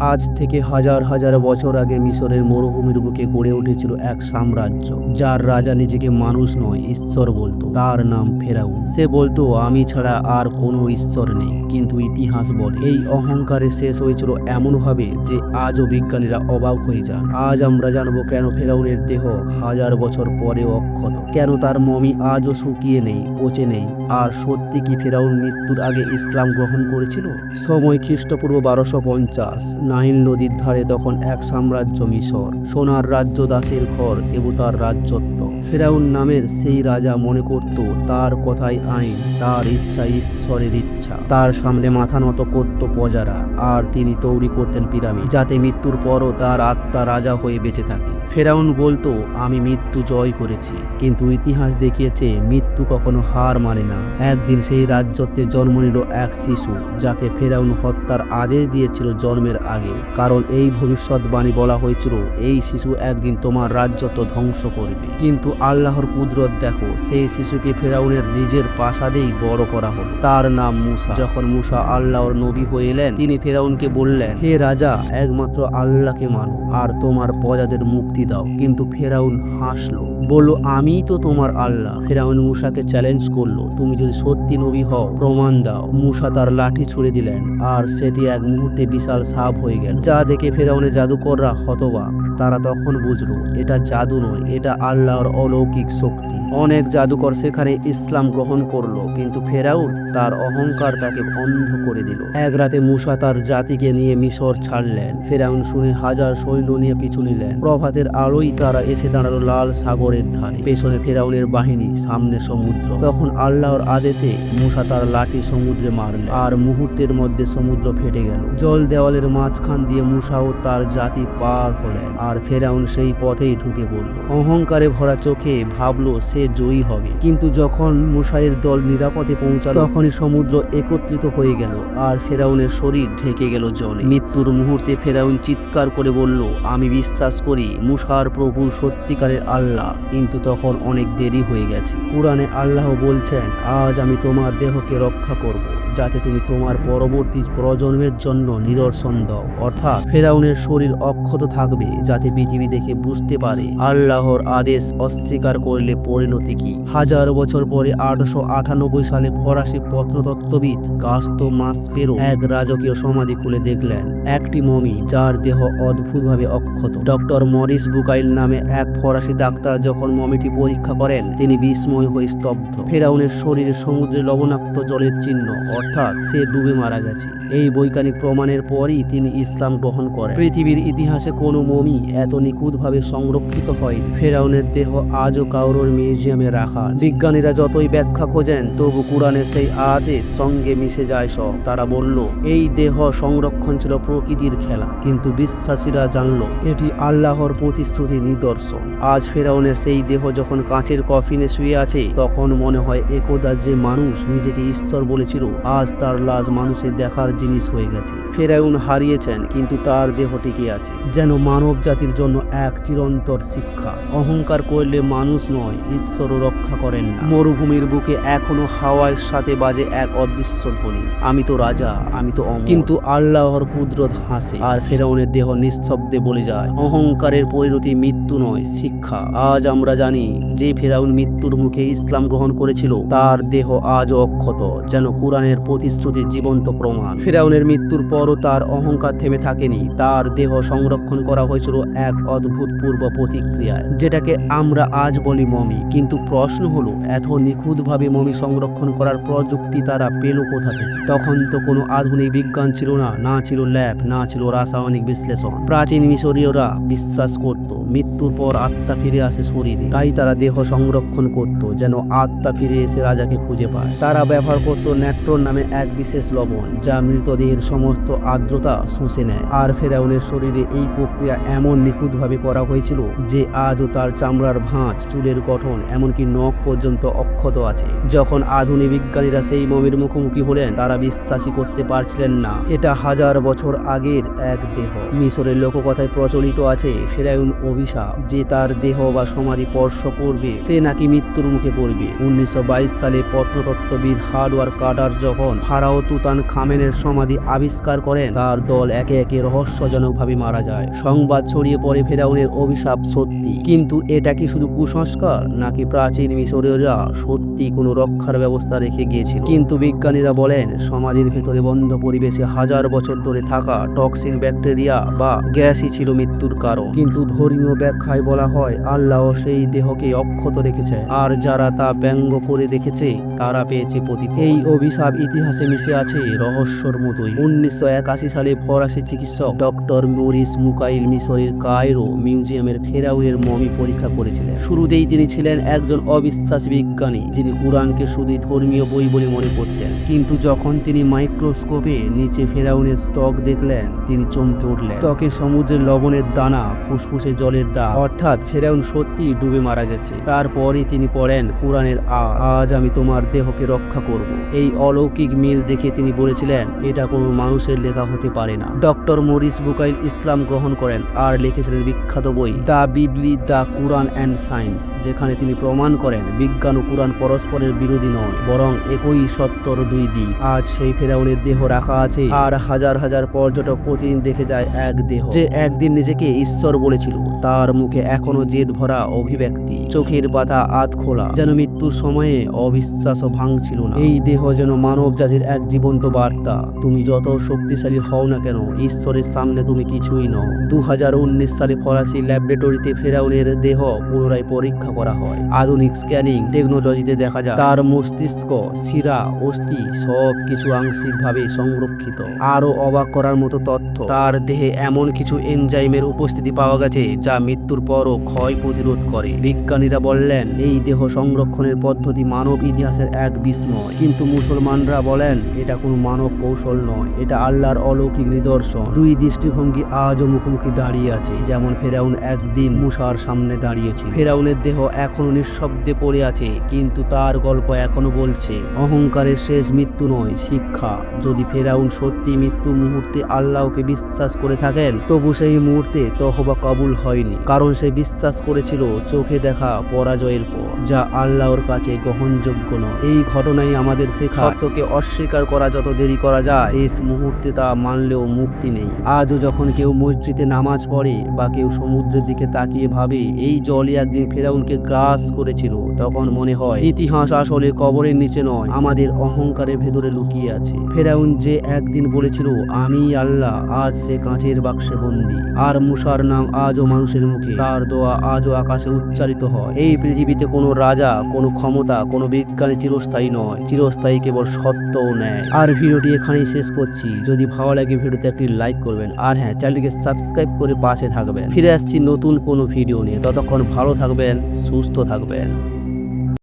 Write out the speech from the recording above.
আজ থেকে হাজার হাজার বছর আগে মিশরের মরুভূমির বুকে গড়ে উঠেছিল এক সাম্রাজ্য, যার রাজা নিজেকে মানুষ নয়, ঈশ্বর বলতো। তার নাম ফেরাউন। সে বলতো, আমি ছাড়া আর কোনো ঈশ্বর নেই। কিন্তু ইতিহাস বলে, এই অহংকারে শেষ হয়েছিল এমনভাবে যে আজও বিজ্ঞানীরা অবাক হয়ে যান। আজ আমরা জানব কেন ফেরাউনের দেহ হাজার বছর পরেও অক্ষত। কেন তার মমি আজও শুকিয়ে নেই, পচে নেই? আর সত্যি কি ফেরাউন মৃত্যুর আগে ইসলাম গ্রহণ করেছিল? সময় খ্রিস্টপূর্ব বারোশো পঞ্চাশ। নাইল নদীর ধারে তখন এক সাম্রাজ্য মিশর। সোনার রাজ্য দাসের ঘর দেবতার রাজ্যত্ব ফেরাউন নামের সেই রাজা মনে করত, তার কথাই আইন, তার ইচ্ছা ঈশ্বরের ইচ্ছা। তার সামনে মাথা নত করত প্রজারা, আর তিনি তৈরি করতেন পিরামিড, যাতে মৃত্যুর পরও তার আত্মা রাজা হয়ে বেঁচে থাকে। ফেরাউন বলতো, আমি মৃত্যু জয় করেছি, কিন্তু ইতিহাস দেখিয়েছে মৃত্যু কখনো হার মানে না। একদিন সেই রাজ্যত্বে জন্ম নিল এক শিশু, যাকে ফেরাউন হত্যার আদেশ দিয়েছিল জন্মের আগে। কারণ এই ভবিষ্যৎবাণী বলা হয়েছিল, এই শিশু একদিন তোমার রাজ্যত্ব ধ্বংস করবে। কিন্তু আল্লাহর কুদরত দেখো, সেই শিশুকে ফেরাউনের নিজের প্রাসাদেই বড় করা হলো। তার নাম মুসা। যখন মুসা আল্লাহর নবী হয়ে এলেন, তিনি ফেরাউনকে বললেন, হে রাজা, একমাত্র আল্লাহকে মানো, আর তোমার প্রজাদের মুক্তি দাও। কিন্তু ফেরাউন হাসলো, বলল, আমি তো তোমার আল্লাহ। ফেরাউন মুসাকে চ্যালেঞ্জ করল, তুমি যদি সত্যি নবী হও, প্রমাণ দাও। মুসা তার লাঠি ছুড়ে দিলেন, আর সেটি এক মুহূর্তে বিশাল সাপ হয়ে গেল। যা দেখে ফেরাউনের জাদুকররা হতবাক। তারা তখন বুঝলো, এটা জাদু নয়, এটা আল্লাহর অলৌকিক শক্তি। অনেক জাদুকর সেখানে ইসলাম গ্রহণ করল, কিন্তু ফেরাউন তার অহংকার তাকে অন্ধ করে দিল। এক রাতে মুসা তার জাতিকে নিয়ে মিশর ছাড়লেন। ফেরাউন শুনে হাজার সৈন্য নিয়ে পিছু নিলেন। প্রভাতের আলোই তারা এসে দাঁড়াল লাল সাগরের ধারে। পেছনে ফেরাউনের বাহিনী, সামনে সমুদ্র। তখন আল্লাহর আদেশে মুসা তার লাঠি সমুদ্রে মারলেন। আর মুহূর্তের মধ্যে সমুদ্র ফেটে গেল। জল দেওয়ালের মাঝখান দিয়ে মুসা ও তার জাতি পার হলেন। আর ফেরাউন সেই পথেই ঢুকে পড়ল। অহংকারে ভরা চোখে ভাবলো সে জয়ী হবে। কিন্তু যখন মুসাইয়ের দল নিরাপদে পৌঁছাল, তখনই সমুদ্র একত্রিত হয়ে গেল আর ফেরাউনের শরীর ঢেকে গেল জলে। মৃত্যুর মুহূর্তে ফেরাউন চিৎকার করে বলল, আমি বিশ্বাস করি মুসার প্রভু সত্যিকারের আল্লাহ। কিন্তু তখন অনেক দেরি হয়ে গেছে। কোরআনে আল্লাহ বলছেন, আজ আমি তোমার দেহকে রক্ষা করব। যাতে তুমি তোমার পরবর্তী প্রজন্মের জন্য নিদর্শন দাও। অর্থাৎ ফেরাউনের শরীর অক্ষত থাকবে যাতে পৃথিবী দেখে বুঝতে পারে আল্লাহর আদেশ অস্বীকার করলে পরিণতি কি। হাজার বছর পরে আঠারোশো আটানব্বই সালে ফরাসি পত্রতত্ত্ববিদ কাস্তো মাসপেরো এক রাজকীয় সমাধি খুলে দেখলেন। একটি মমি যার দেহ অদ্ভুতভাবে অক্ষত। ডক্টর মরিস বুকাইল নামে এক ফরাসি ডাক্তার যখন মমিটি পরীক্ষা করেন, তিনি বিস্ময় হয়ে স্তব্ধ। ফেরাউনের শরীরে সমুদ্রে লবণাক্ত জলের চিহ্ন, অর্থাৎ সে ডুবে মারা গেছে। এই বৈজ্ঞানিক প্রমাণের পরই তিনি ইসলাম গ্রহণ করেন। পৃথিবীর ইতিহাসে কোনো মমি এত নিখুঁতভাবে সংরক্ষিত হয় ফেরাউনের দেহ আজও কাউরোর মিউজিয়ামে রাখা। বিজ্ঞানীরা যতই ব্যাখ্যা খোঁজেন, তবু কোরআনের সেই আদেশ সঙ্গে মিশে যায় সব। তারা বলল, এই দেহ সংরক্ষণ ছিল প্রকৃতির খেলা। কিন্তু বিশ্বাসীরা জানল, এটি আল্লাহর প্রতিশ্রুতি নিদর্শন। আজ ফেরাউনের সেই দেহ যখন কাঁচের কফিনে শুয়ে আছে, তখন মনে হয় একদা যে মানুষ নিজেকে ঈশ্বর বলেছিল, আজ তার লাশ মানুষের দেখার জিনিস হয়ে গেছে। ফেরাউন হারিয়েছেন, কিন্তু তার দেহ টিকে আছে। যেন মানব জাতির জন্য এক চিরন্তর শিক্ষা। অহংকার করলে মানুষ নয়, ঈশ্বরও রক্ষা করেন না। মরুভূমির বুকে এখনও হাওয়ার সাথে বাজে এক অদৃশ্য ধ্বনি। আমি তো রাজা, আমি তো কিন্তু আল্লাহর কুদরত হাসে। আর ফেরাউনের দেহ নিঃশব্দে বলে যায়, অহংকারের পরিণতি মৃত্যু নয়, শিক্ষা। আজ আমরা জানি, যে ফেরাউন মৃত্যুর মুখে ইসলাম গ্রহণ করেছিল, তার দেহ আজ অক্ষত, যেন কোরআনের প্রতিশ্রুতির জীবন্ত প্রমাণ। ফেরাউনের মৃত্যুর পরও তার অহংকার থেমে থাকেনি, তার দেহ সংরক্ষণ করা হয়েছিল এক অদ্ভুত পূর্ব প্রতিক্রিয়ায়, যেটাকে আমরা আজ বলি মমি। কিন্তু প্রশ্ন হলো, এত নিখুঁতভাবে মমি সংরক্ষণ করার প্রযুক্তি তারা পেল কোথা থেকে? তখন তো কোনো আধুনিক বিজ্ঞান ছিল না না ছিল ল্যাব। না ছিল রাসায়নিক বিশ্লেষণ। প্রাচীন মিশরীয়রা বিশ্বাস করত, মৃত্যুর পর আত্মা ফিরে আসে শরীরে। তাই তারা দেহ সংরক্ষণ করত, যেন আত্মা ফিরে এসে রাজাকে খুঁজে পায়। তারা ব্যবহার করত ন্যাট্রন নামে এক বিশেষ লবণ, যা মৃতদেহের সমস্ত আর্দ্রতা শুষে নেয়। আর ফেরাউনের শরীরে এই প্রক্রিয়া এমন নিখুঁতভাবে করা হয়েছিল যে আজও তার চামড়ার ভাঁজ, চুলের গঠন, এমনকি নখ পর্যন্ত অক্ষত আছে। যখন আধুনিক বিজ্ঞানীরা সেই মমির মুখোমুখি হলেন, তারা বিশ্বাসই করতে পারছিলেন না। এটা হাজার বছর আগের এক দেহ। মিশরের লোককথায় প্রচলিত আছে ফেরাউন অভিশাপ, যে তার দেহ বা সমাধি স্পর্শ করবে, সে নাকি মৃত্যুর মুখে পড়বে। উনিশশো বাইশ সালে প্রত্নতত্ত্ববিদ হার্ডওয়ার কাটার যখন ফারাও তুতান খামেনের সমাধি আবিষ্কার করেন, তার দল একে একে রহস্যজনকভাবে মারা যায়। সংবাদ ছড়িয়ে পড়ে ফেরাউনের অভিশাপ সত্যি। কিন্তু এটা কি শুধু কুসংস্কার, নাকি প্রাচীন মিশরীয়রা সত্যি কোনো রক্ষার ব্যবস্থা রেখে গিয়েছিল? কিন্তু বিজ্ঞানীরা বলেন, সমাধির ভেতরে বন্ধ পরিবেশে হাজার বছর ধরে থাকা টক্সিন ব্যাকটেরিয়া বা গ্যাসই ছিল মৃত্যুর কারণ। কিন্তু ধর্মীয় ব্যাখ্যায় বলা হয়, আল্লাহ সেই দেহকে অক্ষত রেখেছে। আর যারা তা ব্যঙ্গ করে দেখেছে, তারা পেয়েছে প্রতি এই অভিশাপ ইতিহাসে মিশে আছে রহস্যর মতোই। উনিশশো একাশি সালে ফরাসি চিকিৎসক ডক্টর মরিস মুকাইল মিশরের কায়রো মিউজিয়ামের ফেরাউনের মমি পরীক্ষা করেছিলেন। শুরুতেই তিনি ছিলেন একজন অবিশ্বাস বিজ্ঞানী, যিনি কোরআনকে শুধু ধর্মীয় বই বলে মনে করতেন। কিন্তু যখন তিনি মাইক্রোস্কোপে নিচে ফেরাউনের স্টক দেখলেন, তিনি চমকে উঠলেন। স্টকে সমুদ্রের লবণের দানা, ফুসফুসে জলের দা অর্থাৎ ফেরাউন সত্যি ডুবে মারা গেছে। তারপরে তিনি পড়েন কোরআনের আজ। আমি তোমার দেহকে রক্ষা করব। এই অলৌকিক মিল দেখে তিনি বলেছিলেন, এটা কোনো মানুষের লেখা হতে পারে না। ডক্টর মরিস বুকাইল ইসলাম গ্রহণ করেন আর লিখেছিলেন বিখ্যাত বই, the Bible, the Quran and science, যেখানে তিনি প্রমাণ করেন, বিজ্ঞান ও কোরআন পরস্পরের বিরোধী নয়, বরং একই সত্তর দুই দিক। আজ সেই ফেরাউনের দেহ রাখা আছে, আর হাজার হাজার পর্যটক প্রতিদিন দেখে যায় এক দেহ যে একদিন নিজেকে ঈশ্বর বলেছিল। তার মুখে এখনও জেদ ভরা অভিব্যক্তি। চোখের পাতা আধ খোলা, যেন মৃত্যুর সময়ে অবিশ্বাসও ভাঙছিল না। এই দেহ যেন মানব জাতির এক জীবন্ত বার্তা। তুমি যত শক্তিশালী হও না কেন, ঈশ্বরের সামনে তুমি কিছুই নও। দু হাজার উনিশ সালে ফরাসি ল্যাবরেটরিতে ফেরাউনের দেহ পুনরায় পরীক্ষা করা হয়। আধুনিক স্ক্যানিং টেকনোলজিতে দেখা যায়, তার মস্তিষ্ক, শিরা, অস্থি সব কিছু আংশিকভাবে সংরক্ষিত। আরও অবাক করার মতো তথ্য। তার দেহে এমন কিছু এনজাইমের উপস্থিতি পাওয়া গেছে, যা মৃত্যুর পরও ক্ষয় প্রতিরোধ করে। বিজ্ঞানীরা বললেন, এই দেহ সংরক্ষণের পদ্ধতি মানব ইতিহাসের এক বিস্ময়। কিন্তু মুসলমানরা বলেন, এটা কোনো মানব কৌশল নয়, এটা আল্লাহর অলৌকিক নিদর্শন। দুই দৃষ্টিভঙ্গি আজও মুখোমুখি দাঁড়িয়ে আছে, যেমন ফেরাউন একদিন মুসার সামনে দাঁড়িয়েছিল। ফেরাউনের দেহ এখনও নিঃশব্দে পড়ে আছে, কিন্তু তার গল্প এখনও বলছে, অহংকারের শেষ মৃত্যু নয়, শিক্ষা। যদি ফেরাউন সত্যি মৃত্যু মুহূর্তে আল্লাহকে বিশ্বাস করে থাকেন। তবু সেই মুহূর্তে তহবা কবুল হয়নি, কারণ সে বিশ্বাস করেছিল চোখে দেখা পরাজয়ের পর। যা আল্লাহর কাছে গ্রহণযোগ্য নয়। এই ঘটনাই আমাদের শেখা। সত্যকে অস্বীকার করা যত দেরি করা যায়, শেষ মুহূর্তে তা মানলেও মুক্তি নেই। আজও যখন কেউ মসজিদে নামাজ পড়ে বা কেউ সমুদ্রের দিকে তাকিয়ে ভাবে, এই জলই একদিন ফেরাউনকে গ্রাস করেছিল, তখন মনে হয়, ইতিহাস আসলে কবরের নিচে নয়, আমাদের অহংকারের ভেতরে লুকিয়ে আছে। ফেরাউন যে একদিন বলেছিল, আমি আল্লাহ, আজ সে কাঁচের বাক্সে বন্দি। আর মুসার নাম আজও মানুষের মুখে। তার দোয়া আজও আকাশে উচ্চারিত হয়। এই পৃথিবীতে কোনো রাজা, কোনো ক্ষমতা, কোনো বিজ্ঞানী চিরস্থায়ী নয়। চিরস্থায়ী কেবল সত্য ও আর ভিডিওটি এখানেই শেষ করছি। যদি ভালো লাগে ভিডিওতে একটি লাইক করবেন। আর হ্যাঁ চ্যানেলটিকে সাবস্ক্রাইব করে পাশে থাকবেন। ফিরে আসছি নতুন কোনো ভিডিও নিয়ে। ততক্ষণ ভালো থাকবেন, সুস্থ থাকবেন।